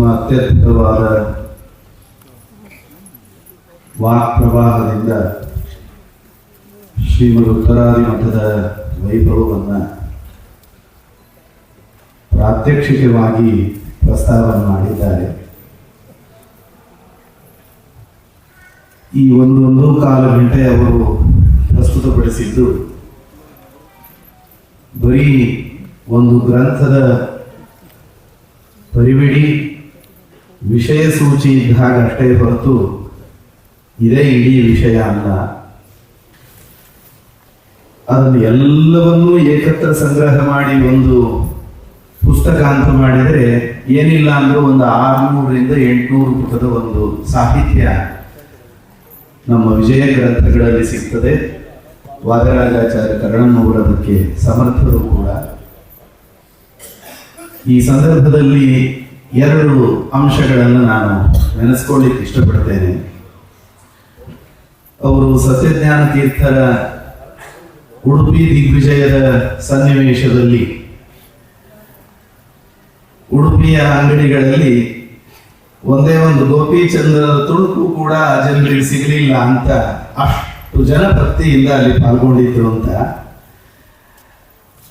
ತಮ್ಮ ಅತ್ಯದ್ಭುತವಾದ ವಾಕ್ ಪ್ರವಾಹದಿಂದ ಶ್ರೀಮದ್ ಉತ್ತರಾದಿ ಮಠದ ವೈಭವವನ್ನು ಪ್ರಾತ್ಯಕ್ಷಿಕವಾಗಿ ಪ್ರಸ್ತಾವ ಮಾಡಿದ್ದಾರೆ. ಈ ಒಂದು ಮೂರು ಕಾಲು ಗಂಟೆ ಅವರು ಪ್ರಸ್ತುತಪಡಿಸಿದ್ದು ಬರೀ ಒಂದು ಗ್ರಂಥದ ಪರಿವಿಡಿ ವಿಷಯ ಸೂಚಿ ಇದ್ದಾಗ ಅಷ್ಟೇ ಹೊರತು ಇದೇ ಇಡೀ ವಿಷಯ ಅಲ್ಲ. ಅದನ್ನು ಎಲ್ಲವನ್ನೂ ಏಕತ್ರ ಸಂಗ್ರಹ ಮಾಡಿ ಒಂದು ಪುಸ್ತಕ ಅಂತ ಮಾಡಿದರೆ ಏನಿಲ್ಲ ಅಂದರೂ ಒಂದು ಆರುನೂರರಿಂದ ಎಂಟುನೂರು ಪುಟದ ಒಂದು ಸಾಹಿತ್ಯ ನಮ್ಮ ವಿಜಯ ಗ್ರಂಥಗಳಲ್ಲಿ ಸಿಗ್ತದೆ. ವಾದರಾಜಾಚಾರ್ಯ ಕರ್ಣನವರು ಬಗ್ಗೆ ಸಮರ್ಥರು ಕೂಡ. ಈ ಸಂದರ್ಭದಲ್ಲಿ ಎರಡು ಅಂಶಗಳನ್ನು ನಾನು ನೆನೆಸ್ಕೊಳ್ಳಿಕ್ಕೆ ಇಷ್ಟಪಡ್ತೇನೆ. ಅವರು ಸತ್ಯಜ್ಞಾನ ತೀರ್ಥರ ಉಡುಪಿ ದಿಗ್ವಿಜಯದ ಸನ್ನಿವೇಶದಲ್ಲಿ ಉಡುಪಿಯ ಅಂಗಡಿಗಳಲ್ಲಿ ಒಂದೇ ಒಂದು ಗೋಪಿಚಂದ್ರ ತುಣುಕು ಕೂಡ ಜನರಿಗೆ ಸಿಗಲಿಲ್ಲ ಅಂತ ಅಷ್ಟು ಜನ ಭಕ್ತಿಯಿಂದ ಅಲ್ಲಿ ಪಾಲ್ಗೊಂಡಿದ್ರು ಅಂತ.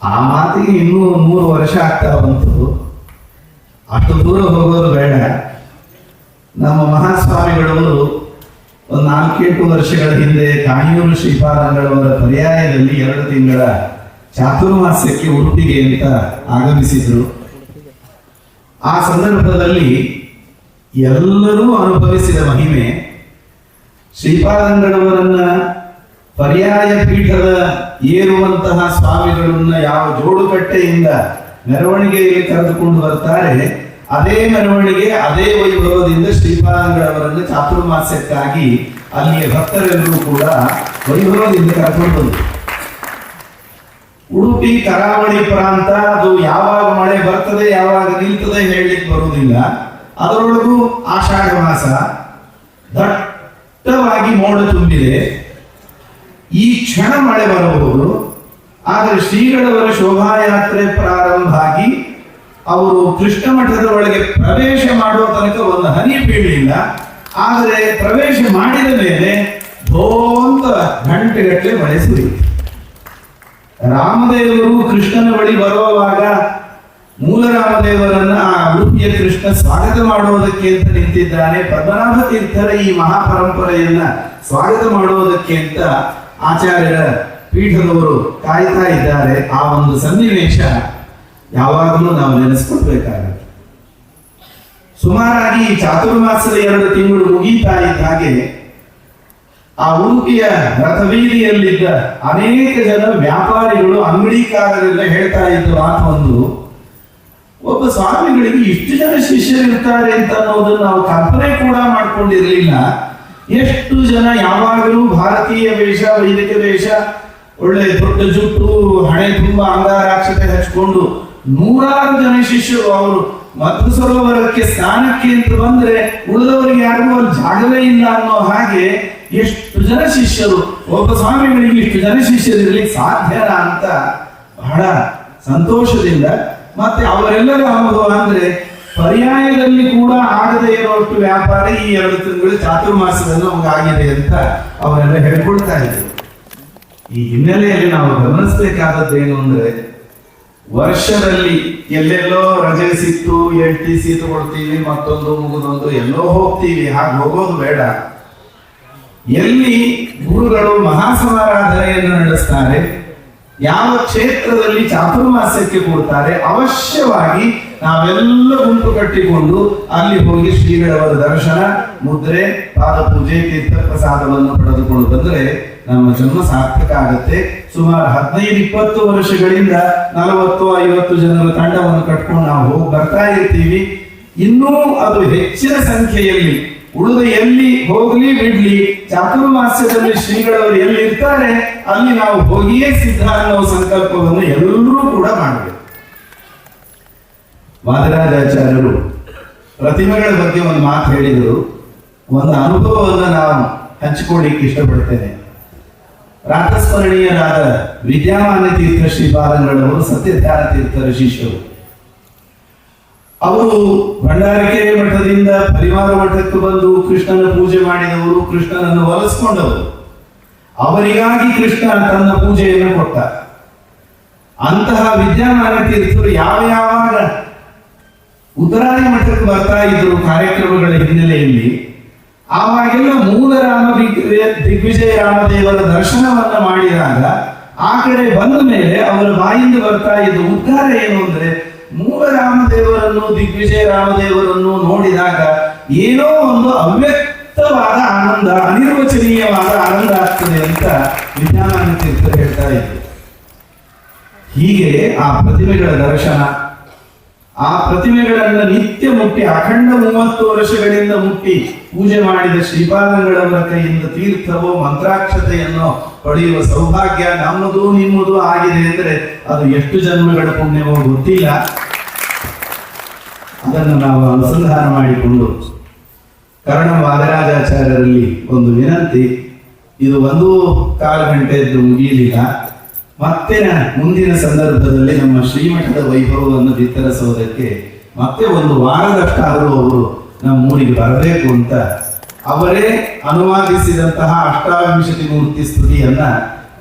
ಆ ಮಾತಿಗೆ ಇನ್ನೂ ಮೂರು ವರ್ಷ ಆಗ್ತಾ ಬಂತು. ಅಷ್ಟು ದೂರ ಹೋಗೋದು ಬೇಡ. ನಮ್ಮ ಮಹಾಸ್ವಾಮಿಗಳವರು ಒಂದು ನಾಲ್ಕೆಂಟು ವರ್ಷಗಳ ಹಿಂದೆ ಕಾಯೂರು ಶ್ರೀಪಾದಂಗಳವರ ಪರ್ಯಾಯದಲ್ಲಿ ಎರಡು ತಿಂಗಳ ಚಾತುರ್ಮಾಸ್ಯಕ್ಕೆ ಉಡುಪಿಗೆ ಅಂತ ಆಗಮಿಸಿದ್ರು. ಆ ಸಂದರ್ಭದಲ್ಲಿ ಎಲ್ಲರೂ ಅನುಭವಿಸಿದ ಮಹಿಮೆ, ಶ್ರೀಪಾದಂಗಳವರನ್ನ ಪರ್ಯಾಯ ಪೀಠದ ಏರುವಂತಹ ಸ್ವಾಮಿಗಳನ್ನ ಯಾವ ಜೋಡುಕಟ್ಟೆಯಿಂದ ಮೆರವಣಿಗೆಯಲ್ಲಿ ಕರೆದುಕೊಂಡು ಬರ್ತಾರೆ. ಅದೇ ಮೆರವಣಿಗೆ, ಅದೇ ವೈಭವದಿಂದ ಶ್ರೀಪಾದಂಗಳವರನ್ನು ಚಾತುರ್ಮಾಸ್ಯಕ್ಕಾಗಿ ಅಲ್ಲಿಗೆ ಭಕ್ತರೆಲ್ಲರೂ ಕೂಡ ವೈಭವದಿಂದ ಕರ್ಕೊಂಡು ಉಡುಪಿ, ಕರಾವಳಿ ಪ್ರಾಂತ, ಅದು ಯಾವಾಗ ಮಳೆ ಬರ್ತದೆ, ಯಾವಾಗ ನಿಲ್ತದೆ ಹೇಳಲಿಕ್ಕೆ ಬರುವುದಿಲ್ಲ. ಅದರೊಳಗೂ ಆಷಾಢ ಮಾಸ ದಟ್ಟವಾಗಿ ಮೋಡ ತುಂಬಿದೆ. ಈ ಕ್ಷಣ ಮಳೆ ಬರಬಹುದು. ಆದರೆ ಶ್ರೀಗಳವರ ಶೋಭಾಯಾತ್ರೆ ಪ್ರಾರಂಭ ಆಗಿ ಅವರು ಕೃಷ್ಣ ಮಠದ ಒಳಗೆ ಪ್ರವೇಶ ಮಾಡುವ ತನಕ ಒಂದು ಹನಿ ಬೀಳಲಿಲ್ಲ. ಆದರೆ ಪ್ರವೇಶ ಮಾಡಿದ ಮೇಲೆ ಧೋಂತ ಗಂಟೆಗಟ್ಟಲೆ ಮಳೆ ಸುರಿಯಿತು. ರಾಮದೇವರು ಕೃಷ್ಣನ ಬಳಿ ಬರುವಾಗ ಮೂಲ ರಾಮದೇವರನ್ನ ಆ ಉಡುಪಿಯ ಕೃಷ್ಣ ಸ್ವಾಗತ ಮಾಡುವುದಕ್ಕೆ ಅಂತ ನಿಂತಿದ್ದಾನೆ. ಪದ್ಮನಾಭ ತೀರ್ಥರ ಈ ಮಹಾಪರಂಪರೆಯನ್ನ ಸ್ವಾಗತ ಮಾಡುವುದಕ್ಕೆ ಅಂತ ಆಚಾರ್ಯರ ಪೀಠದವರು ಕಾಯ್ತಾ ಇದ್ದಾರೆ ಆ ಒಂದು ಸನ್ನಿವೇಶ ಯಾವಾಗಲೂ ನಾವು ನೆನೆಸ್ಕೊಳ್ಬೇಕಾಗುತ್ತೆ. ಸುಮಾರಾಗಿ ಚಾತುರ್ಮಾಸದ ಎರಡು ತಿಂಗಳು ಮುಗೀತಾ ಇದ್ದ ಹಾಗೆ ಆ ಉಡುಪಿಯ ರಥವೀರಿಯಲ್ಲಿದ್ದ ಅನೇಕ ಜನ ವ್ಯಾಪಾರಿಗಳು ಅಂಗಡಿಕಾರರೆಲ್ಲ ಹೇಳ್ತಾ ಇದ್ದ ಆ ಒಂದು, ಒಬ್ಬ ಸ್ವಾಮಿಗಳಿಗೆ ಇಷ್ಟು ಜನ ಶಿಷ್ಯರು ಇರ್ತಾರೆ ಅಂತ ಅನ್ನೋದನ್ನು ನಾವು ಕಲ್ಪನೆ ಕೂಡ ಮಾಡ್ಕೊಂಡಿರಲಿಲ್ಲ. ಎಷ್ಟು ಜನ ಯಾವಾಗಲೂ ಭಾರತೀಯ ವೇಷ, ವೈದಿಕ ವೇಷ ಒಳ್ಳೆ ದೊಡ್ಡ ಜುಟ್ಟು, ಹಣೆ ತುಂಬಾ ಅಂಗಾರಾಕ್ಷತೆ ಹಚ್ಕೊಂಡು ನೂರಾರು ಜನ ಶಿಷ್ಯರು ಅವರು ಮಧು ಸರೋವರಕ್ಕೆ ಸ್ನಾನಕ್ಕೆ ಅಂತ ಬಂದ್ರೆ ಉಳಿದವರಿಗೆ ಯಾರಿಗೂ ಅಲ್ಲಿ ಜಾಗವೇ ಇಲ್ಲ ಅನ್ನೋ ಹಾಗೆ ಎಷ್ಟು ಜನ ಶಿಷ್ಯರು, ಒಬ್ಬ ಸ್ವಾಮಿಗಳಿಗೆ ಇಷ್ಟು ಜನ ಶಿಷ್ಯರು ಸಾಧ್ಯನಾ ಅಂತ ಬಹಳ ಸಂತೋಷದಿಂದ ಮತ್ತೆ ಅವರೆಲ್ಲರೂ ಅನುಭವ ಅಂದ್ರೆ ಪರ್ಯಾಯದಲ್ಲಿ ಕೂಡ ಆಗದೇ ಇರುವಷ್ಟು ವ್ಯಾಪಾರ ಈ ಎರಡು ತಿಂಗಳು ಚಾತುರ್ಮಾಸದಲ್ಲಿ ನಮಗಾಗಿದೆ ಅಂತ ಅವರೆಲ್ಲ ಹೇಳ್ಕೊಳ್ತಾ ಇದ್ರು. ಈ ಹಿನ್ನೆಲೆಯಲ್ಲಿ ನಾವು ಗಮನಿಸಬೇಕಾದದ್ದು ಏನು ಅಂದ್ರೆ ವರ್ಷದಲ್ಲಿ ಎಲ್ಲೆಲ್ಲೋ ರಜೆ ಸಿಕ್ತು ಎಲ್ ಟಿ ಸಿ ತಗೊಳ್ತೀವಿ ಮತ್ತೊಂದು, ಮುಗಿದೊಂದು, ಎಲ್ಲೋ ಹೋಗ್ತೀವಿ. ಹಾಗೆ ಹೋಗೋದು ಬೇಡ. ಎಲ್ಲಿ ಗುರುಗಳು ಮಹಾಸಮಾರಾಧನೆಯನ್ನು ನಡೆಸ್ತಾರೆ, ಯಾವ ಕ್ಷೇತ್ರದಲ್ಲಿ ಚಾತುರ್ಮಾಸ್ಯಕ್ಕೆ ಕೊಡ್ತಾರೆ, ಅವಶ್ಯವಾಗಿ ನಾವೆಲ್ಲ ಗುಂಪು ಕಟ್ಟಿಕೊಂಡು ಅಲ್ಲಿ ಹೋಗಿ ಶ್ರೀಗಳವರ ದರ್ಶನ, ಮುದ್ರೆ ಪಾದ ಪೂಜೆ ತೀರ್ಥ ಪ್ರಸಾದವನ್ನು ಪಡೆದುಕೊಂಡು ಬಂದ್ರೆ ನಮ್ಮ ಜನ್ಮ ಸಾರ್ಥಕ ಆಗುತ್ತೆ. ಸುಮಾರು ಹದಿನೈದು, ಇಪ್ಪತ್ತು ವರ್ಷಗಳಿಂದ ನಲವತ್ತು, ಐವತ್ತು ಜನರ ತಂಡವನ್ನು ಕಟ್ಕೊಂಡು ನಾವು ಬರ್ತಾ ಇರ್ತೀವಿ. ಇನ್ನೂ ಅದು ಹೆಚ್ಚಿನ ಸಂಖ್ಯೆಯಲ್ಲಿ ಉಳಿದ ಎಲ್ಲಿ ಹೋಗ್ಲಿ, ಬಿಡ್ಲಿ, ಚಾತುರ್ಮಾಸ್ಯದಲ್ಲಿ ಶ್ರೀಗಳವರು ಎಲ್ಲಿ ಇರ್ತಾರೆ ಅಲ್ಲಿ ನಾವು ಹೋಗಿಯೇ ಸಿದ್ಧ ಅನ್ನೋ ಸಂಕಲ್ಪವನ್ನು ಎಲ್ಲರೂ ಕೂಡ ಮಾಡಬೇಕು. ವಾದರಾಜಾಚಾರ್ಯರು ಪ್ರತಿಮೆಗಳ ಬಗ್ಗೆ ಒಂದು ಮಾತು ಹೇಳಿದರು. ಒಂದು ಅನುಭವವನ್ನು ನಾವು ಹಂಚಿಕೊಳ್ಳಿಕ್ಕೆ ಇಷ್ಟಪಡ್ತೇನೆ. ರಾತಸ್ಮರಣೀಯರಾದ ವಿದ್ಯಾಮಾನ್ಯ ತೀರ್ಥ ಶ್ರೀಪಾದಂಗಳವರು ಸತ್ಯಧ್ಯಾನ ತೀರ್ಥರ ಶಿಷ್ಯರು. ಅವರು ಭಂಡಾರಿಕೆ ಮಠದಿಂದ ಪರಿವಾರ ಮಠಕ್ಕೆ ಬಂದು ಕೃಷ್ಣನ ಪೂಜೆ ಮಾಡಿದವರು, ಕೃಷ್ಣನನ್ನು ಒಲಿಸ್ಕೊಂಡವರು ಅವರಿಗಾಗಿ ಕೃಷ್ಣ ತನ್ನ ಪೂಜೆಯನ್ನು ಕೊಟ್ಟ. ಅಂತಹ ವಿದ್ಯಾಮಾನ ತೀರ್ಥರು ಯಾವ ಯಾವಾಗ ಉತ್ತರಾದಿ ಮಠಕ್ಕೆ ಬರ್ತಾ ಇದ್ರು ಕಾರ್ಯಕ್ರಮಗಳ ಹಿನ್ನೆಲೆಯಲ್ಲಿ ಆವಾಗೆಲ್ಲ ಮೂಲ ರಾಮ ದಿಗ್ವಿಜಯ- ರಾಮದೇವರ ದರ್ಶನವನ್ನ ಮಾಡಿದಾಗ ಆ ಕಡೆ ಬಂದ ಮೇಲೆ ಅವರ ಬಾಯಿಂದ ಬರ್ತಾ ಇದ್ದ ಉದ್ಧಾರ ಏನು ಅಂದ್ರೆ ಮೂಲ ರಾಮದೇವರನ್ನು ದಿಗ್ವಿಜಯ ರಾಮದೇವರನ್ನು ನೋಡಿದಾಗ ಏನೋ ಒಂದು ಅವ್ಯಕ್ತವಾದ ಆನಂದ, ಅನಿರ್ವಚನೀಯವಾದ ಆನಂದ ಆಗ್ತದೆ ಅಂತ ವಿಜ್ಞಾನ ತೀರ್ಥರು ಹೇಳ್ತಾ ಇದ್ರು. ಹೀಗೆ ಆ ಪ್ರತಿಮೆಗಳ ದರ್ಶನ ಆ ಪ್ರತಿಮೆಗಳನ್ನು ನಿತ್ಯ ಮುಟ್ಟಿ, ಅಖಂಡ ಮೂವತ್ತು ವರ್ಷಗಳಿಂದ ಮುಟ್ಟಿ ಪೂಜೆ ಮಾಡಿದ ಶ್ರೀಪಾದಂಗಳವರ ಕೈಯಿಂದ ತೀರ್ಥವೋ ಮಂತ್ರಾಕ್ಷತೆಯನ್ನು ಪಡೆಯುವ ಸೌಭಾಗ್ಯ ನಮ್ಮದು, ನಿಮ್ಮದು ಆಗಿದೆ ಅಂದ್ರೆ ಅದು ಎಷ್ಟು ಜನ್ಮಗಳ ಪುಣ್ಯವೋ ಗೊತ್ತಿಲ್ಲ. ಅದನ್ನು ನಾವು ಅನುಸಂಧಾನ ಮಾಡಿಕೊಂಡು ಕರ್ಣ ವಾದರಾಜಾಚಾರ್ಯರಲ್ಲಿ ಒಂದು ವಿನಂತಿ, ಇದು ಒಂದು ಕಾಲು ಗಂಟೆಯದ್ದು ಮುಗಿಯಲಿಲ್ಲ. ಮತ್ತೆ ಮುಂದಿನ ಸಂದರ್ಭದಲ್ಲಿ ನಮ್ಮ ಶ್ರೀಮಠದ ವೈಭವವನ್ನು ಬಿತ್ತರಿಸುವುದಕ್ಕೆ ಮತ್ತೆ ಒಂದು ವಾರದಷ್ಟಾದರೂ ಅವರು ನಮ್ಮ ಊರಿಗೆ ಬರಬೇಕು ಅಂತ ಅವರೇ ಅನುವಾದಿಸಿದಂತಹ ಅಷ್ಟಾವಿಂಶತಿ ಮೂರ್ತಿ ಸ್ತುತಿಯನ್ನ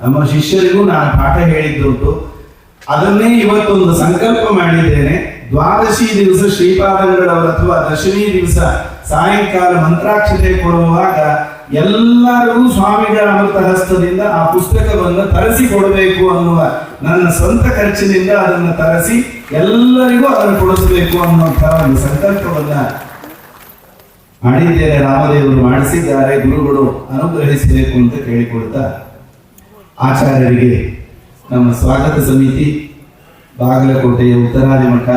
ನಮ್ಮ ಶಿಷ್ಯರಿಗೂ ನಾನು ಪಾಠ ಹೇಳಿದ್ದುಂಟು. ಅದನ್ನೇ ಇವತ್ತೊಂದು ಸಂಕಲ್ಪ ಮಾಡಿದ್ದೇನೆ. ದ್ವಾದಶಿ ದಿವಸ ಶ್ರೀಪಾದಂಗಳವರು ಅಥವಾ ದಶಮಿ ದಿವಸ ಸಾಯಂಕಾಲ ಮಂತ್ರಾಕ್ಷತೆ ಕೊಡುವಾಗ ಎಲ್ಲರಿಗೂ ಸ್ವಾಮಿಗಳ ಅಮೃತ ಹಸ್ತದಿಂದ ಆ ಪುಸ್ತಕವನ್ನು ತರಿಸಿ ಕೊಡಬೇಕು ಅನ್ನುವ ನನ್ನ ಸ್ವಂತ ಖರ್ಚಿನಿಂದ ಅದನ್ನು ತರಿಸಿ ಎಲ್ಲರಿಗೂ ಅದನ್ನು ಕೊಡಿಸಬೇಕು ಅನ್ನುವಂತಹ ಒಂದು ಸಂಕಲ್ಪವನ್ನ ಮಾಡಿದ್ದೇನೆ. ರಾಮದೇವರು ಮಾಡಿಸಿದ್ದಾರೆ. ಗುರುಗಳು ಅನುಗ್ರಹಿಸಬೇಕು ಅಂತ ಕೇಳಿಕೊಳ್ತಾ ಆಚಾರ್ಯರಿಗೆ ನಮ್ಮ ಸ್ವಾಗತ ಸಮಿತಿ, ಬಾಗಲಕೋಟೆಯ ಉತ್ತರಾದಿ ಮಠ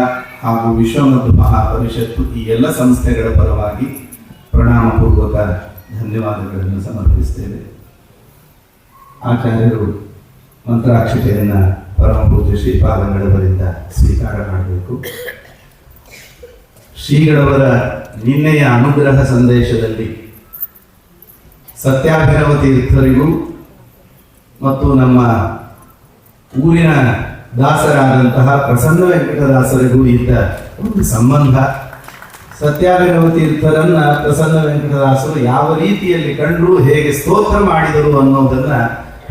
ಹಾಗೂ ವಿಶ್ವಮದ್ದು ಮಹಾಪರಿಷತ್ತು ಈ ಎಲ್ಲ ಸಂಸ್ಥೆಗಳ ಪರವಾಗಿ ಪ್ರಣಾಮಪೂರ್ವಕ ಧನ್ಯವಾದಗಳನ್ನು ಸಮರ್ಪಿಸ್ತೇವೆ ಆಚಾರ್ಯರು ಮಂತ್ರಾಕ್ಷತೆಯನ್ನು ಪರಮಪೂಜ್ಯ ಶ್ರೀಪಾದಂಗಳವರಿಂದ ಸ್ವೀಕಾರ ಮಾಡಬೇಕು. ಶ್ರೀಗಳವರ ನಿನ್ನೆಯ ಅನುಗ್ರಹ ಸಂದೇಶದಲ್ಲಿ ಸತ್ಯಾಭಿರವ ತೀರ್ಥರಿಗೂ ಮತ್ತು ನಮ್ಮ ಊರಿನ ದಾಸರಾದಂತಹ ಪ್ರಸನ್ನ ವೆಂಕಟದಾಸರಿಗೂ ಇದ್ದ ಒಂದು ಸಂಬಂಧ ಸತ್ಯಾಭಿನವ ತೀರ್ಥರನ್ನ ಪ್ರಸನ್ನ ವೆಂಕಟದಾಸರು ಯಾವ ರೀತಿಯಲ್ಲಿ ಕಂಡರು, ಹೇಗೆ ಸ್ತೋತ್ರ ಮಾಡಿದರು ಅನ್ನೋದನ್ನ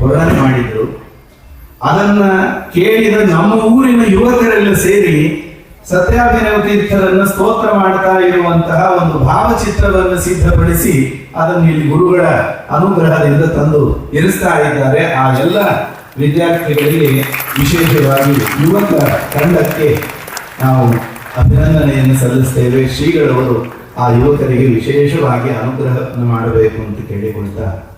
ವರ್ಣನೆ ಮಾಡಿದರು. ಅದನ್ನ ಕೇಳಿದ ನಮ್ಮ ಊರಿನ ಯುವಕರೆಲ್ಲ ಸೇರಿ ಸತ್ಯಾಭಿನವ ತೀರ್ಥರನ್ನ ಸ್ತೋತ್ರ ಮಾಡ್ತಾ ಇರುವಂತಹ ಒಂದು ಭಾವಚಿತ್ರವನ್ನು ಸಿದ್ಧಪಡಿಸಿ ಅದನ್ನು ಇಲ್ಲಿ ಗುರುಗಳ ಅನುಗ್ರಹದಿಂದ ತಂದು ಇರಿಸ್ತಾ ಇದ್ದಾರೆ. ಆ ಎಲ್ಲ ವಿದ್ಯಾರ್ಥಿಗಳಿಗೆ ವಿಶೇಷವಾಗಿ ಯುವಕ ತಂಡಕ್ಕೆ ನಾವು ಅಭಿನಂದನೆಯನ್ನು ಸಲ್ಲಿಸ್ತೇವೆ. ಶ್ರೀಗಳವರು ಆ ಯುವಕರಿಗೆ ವಿಶೇಷವಾಗಿ ಅನುಗ್ರಹವನ್ನು ಮಾಡಬೇಕು ಅಂತ ಕೇಳಿಕೊಳ್ತಾ